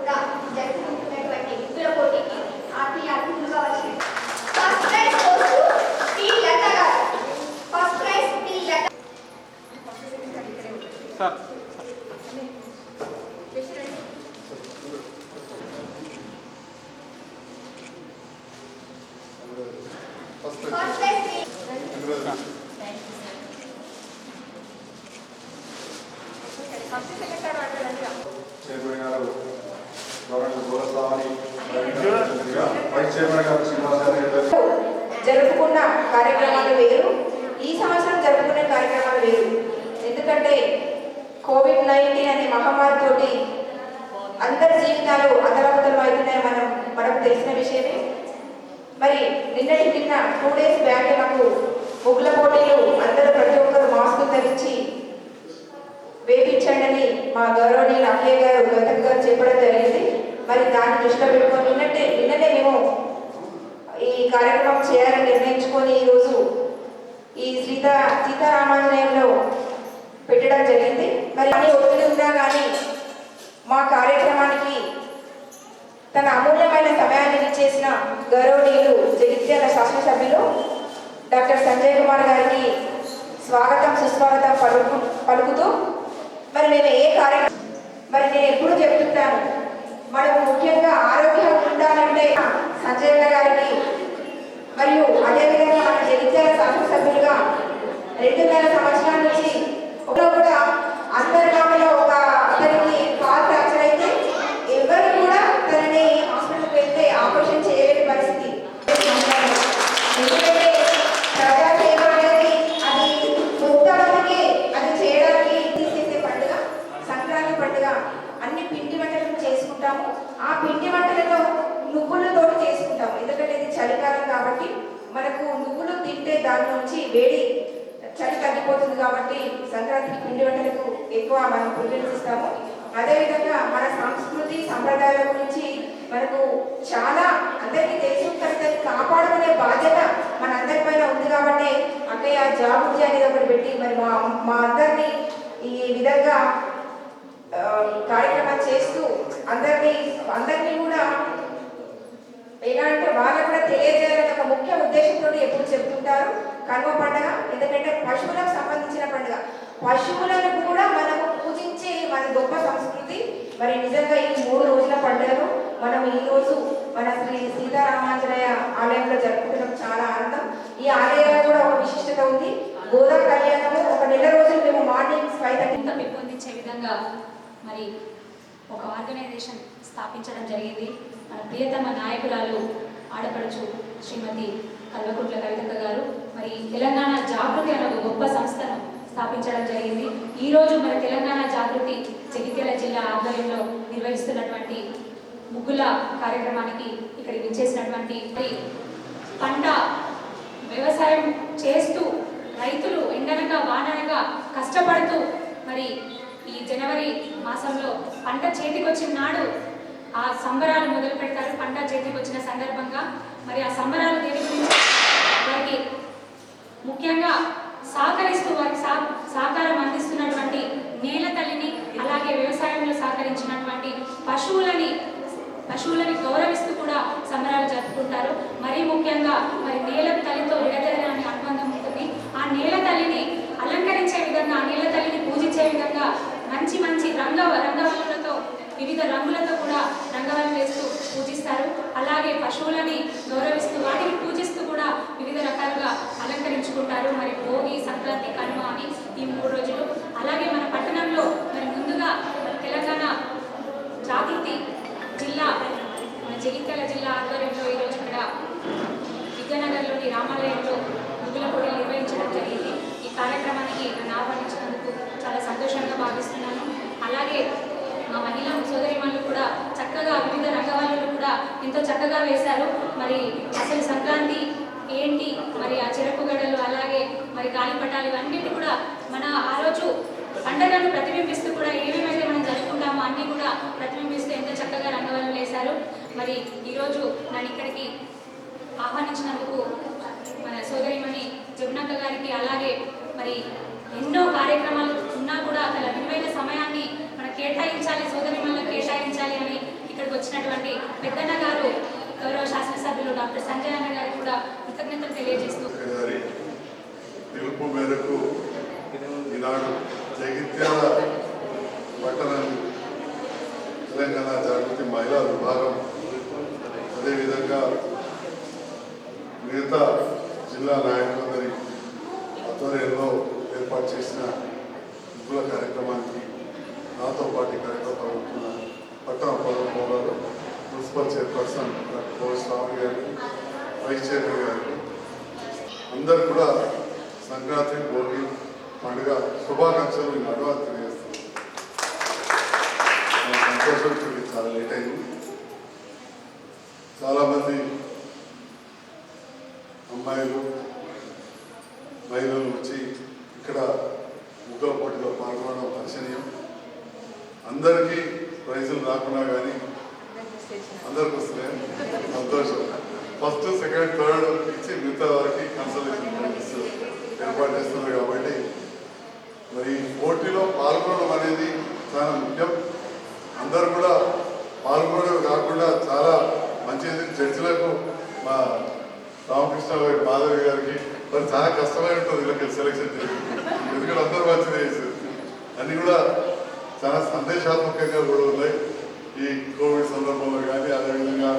Enggak. జరుపుకున్న కార్యక్రమాలు వేరు. ఈ సంవత్సరం జరుపుకునే కార్యక్రమాలు వేరు. ఎందుకంటే కోవిడ్ నైన్టీన్ అనే మహమ్మారితోటి అందరి జీవితాలు అతలకుతలం అవుతున్నాయి మనం మనకు తెలిసిన విషయమే. మరి నిన్నటి నిన్న టూ డేస్ బ్యాక్ మాకు ముగ్గుల పోటీలు అందరూ ప్రతి ఒక్కరు మాస్క్ ధరించి వేపించండి అని మా గౌరవనీయులు అక్కయ్య గారు గౌతమ్ గారు చెప్పడం జరిగింది. మరి దాన్ని దృష్టిలో పెట్టుకొని నిన్నట్టే నిన్ననే మేము కార్యక్రమం చేయాలని నిర్ణయించుకొని ఈరోజు ఈ సీతా సీతారామాలయంలో పెట్టడం జరిగింది. మరి అన్ని ఒత్తిడి ఉన్నా కానీ మా కార్యక్రమానికి తన అమూల్యమైన సమయాన్ని ఇచ్చేసిన గౌరవనీయులు జగిత్యాల శాసనసభ్యులు డాక్టర్ సంజయ్ కుమార్ గారికి స్వాగతం సుస్వాగతం పలుకు పలుకుతూ మరి నేను ఏ కార్యక్రమం మరి నేను ఎప్పుడు చెప్తున్నాను మనకు ముఖ్యంగా ఆరోగ్యంగా ఉండాలంటే సంజయ్ గారికి మరియు అదేవిధంగా మన జగిత్యాల శాసనసభ్యులుగా రెండు వేల సంవత్సరాల నుంచి ఒకరు కూడా దానిలోంచి నుంచి వేడి చలి తగ్గిపోతుంది కాబట్టి సంక్రాంతికి పిండి వంటలకు ఎక్కువ మనం ప్రిఫరెన్స్ ఇస్తాము. అదేవిధంగా మన సంస్కృతి సంప్రదాయాల గురించి మనకు చాలా అందరికీ తెలుసు కానీ కాపాడుకునే బాధ్యత మన అందరి పైన ఉంది కాబట్టి అక్కయ్య జాగృతి అనేది ఒకటి పెట్టి మరి మా మా అందరినీ ఈ విధంగా కార్యక్రమాలు చేస్తూ అందరినీ అందరినీ కూడా ఎలా అంటే వాళ్ళకు కూడా తెలియజేయాలని ఒక ముఖ్య ఉద్దేశంతో ఎప్పుడు చెప్తుంటారు? కనుమ పండుగ ఎందుకంటే పశువులకు సంబంధించిన పండుగ. పశువులను కూడా మనము పూజించే మన గొప్ప సంస్కృతి. మరి నిజంగా ఈ మూడు రోజుల పండుగను మనం ఈ రోజు మన శ్రీ సీతారామాంజనేయ ఆలయంలో జరుపుకోవడం చాలా ఆనందం. ఈ ఆలయంలో కూడా ఒక విశిష్టత ఉంది. గోదా కళ్యాణము ఒక నెల రోజులు మేము మార్నింగ్ ఫైవ్ థర్టీ పెంపొందించే విధంగా మరి ఒక ఆర్గనైజేషన్ స్థాపించడం జరిగింది. మన ప్రియతమ నాయకురాలు ఆడపడుచు శ్రీమతి కల్వకుంట్ల కవితక్క గారు. మరి తెలంగాణ జాగృతి అనే ఒక గొప్ప సంస్థను స్థాపించడం జరిగింది. ఈ రోజు మన తెలంగాణ జాగృతి జగిత్యాల జిల్లా ఆధ్వర్యంలో నిర్వహిస్తున్నటువంటి ముగ్గుల కార్యక్రమానికి ఇక్కడికి విచ్చేసినటువంటి మరి పంట వ్యవసాయం చేస్తూ రైతులు ఎండనగా వాననగా కష్టపడుతూ మరి ఈ జనవరి మాసంలో పంట చేతికొచ్చిన నాడు ఆ సంబరాలు మొదలు పెడతారు. పంట చేతికి వచ్చిన సందర్భంగా మరి ఆ సంబరాలు దేని గురించి? వారికి ముఖ్యంగా సహకరిస్తూ వారికి సహ సహకారం అందిస్తున్నటువంటి నేల తల్లిని అలాగే వ్యవసాయంలో సహకరించినటువంటి పశువులని పశువులని గౌరవిస్తూ కూడా సంబరాలు జరుపుకుంటారు. మరీ ముఖ్యంగా మరి నేల తల్లితో విడదలని అనుబంధం ఉంటుంది. ఆ నేల తల్లిని అలంకరించే విధంగా ఆ నేల తల్లిని పూజించే విధంగా మంచి మంచి రంగ రంగవల్లులతో వివిధ రంగులతో కూడా రంగవల్లు వేస్తూ పూజిస్తారు. అలాగే పశువులని గౌరవిస్తూ వాటిని పూజిస్తూ కూడా వివిధ రకాలుగా అలంకరించుకుంటారు. మరి భోగి సంక్రాంతి కనుమ అని ఈ మూడు రోజులు. అలాగే మన పట్టణంలో మరి ముందుగా తెలంగాణ జాగృతి జిల్లా మన జగిత్యాల జిల్లా ఆధ్వర్యంలో ఈరోజు ఇక్కడ విద్యానగర్లోని రామాలయంలో ముగ్గుల పోటీలు నిర్వహించడం జరిగింది. ఈ కార్యక్రమానికి నన్ను ఆహ్వానించినందుకు చాలా సంతోషంగా భావిస్తున్నాను. అలాగే మా మహిళా సోదరిమణులు కూడా చక్కగా వివిధ రంగవాళ్ళు కూడా ఎంతో చక్కగా వేశారు. మరి అసలు సంక్రాంతి ఏంటి? మరి ఆ చెరకు గడలు అలాగే మరి గాలిపటాలు ఇవన్నిటి కూడా మన ఆ రోజు పండగను ప్రతిబింబిస్తూ కూడా ఏమేమైతే మనం జరుపుకుంటామో అన్నీ కూడా ప్రతిబింబిస్తూ ఎంతో చక్కగా రంగవల్లు వేశారు. మరి ఈరోజు నన్ను ఇక్కడికి ఆహ్వానించినందుకు మన సోదరిమణి జమునక్క గారికి అలాగే మరి ఎన్నో కార్యక్రమాలు కూడా తన విలువైన సమయాన్ని మన కేటాయించాలి సోదరి సోదరిమణులకు కేటాయించాలి అని ఇక్కడికి వచ్చినటువంటి పెద్దన్న గారు గౌరవ శాసనసభ్యులు డాక్టర్ సంజయ్ అన్న గారికి కూడా కృతజ్ఞతలు తెలియజేస్తూ పిలుపు మేరకు ఈనాడు జగిత్యాల పట్టణం తెలంగాణ జాగృతి మహిళా విభాగం అదేవిధంగా మిగతా జిల్లా నాయకులందరి ఆధ్వర్యంలో ఏర్పాటు చేసిన ముగ్గుల కార్యక్రమానికి నాతో పాటు ఈ కార్యక్రమం పాల్గొంటున్న పట్టణ పౌరులు municipal chairperson doctor Swamy garu vice chairman గారు. అందరు కూడా సంక్రాంతి భోగి పండుగ శుభాకాంక్షలు నేను అడ్వాన్స్ తెలియజేస్తున్నాను సంతోషం చాలా లేట్ అయింది. చాలామంది అమ్మాయిలు మహిళలు వచ్చి ఇక్కడ ముగ్గుల పోటీలో పాల్గొనడం దర్శనీయం అందరికీ ప్రైజులు రాకున్నా కానీ అందరికి వస్తున్నాయి? సంతోషం. ఫస్ట్ సెకండ్ థర్డ్ ఇచ్చి మిగతా వారికి కన్సల్టేషన్ ఏర్పాటు చేస్తున్నారు కాబట్టి మరి పోటీలో పాల్గొనడం అనేది చాలా ముఖ్యం. అందరూ కూడా పాల్గొనడం కాకుండా చాలా మంచిది. చర్చలకు మా రామకృష్ణ గారి మాధవి గారికి మరి చాలా కష్టమైన సెలెక్షన్ చేయడం ఎందుకంటే అందరూ మంచిది చేశారు. అన్ని కూడా చాలా సందేశాత్మకంగా కూడా ఉన్నాయి. ఈ కోవిడ్ సందర్భంలో కానీ అదేవిధంగా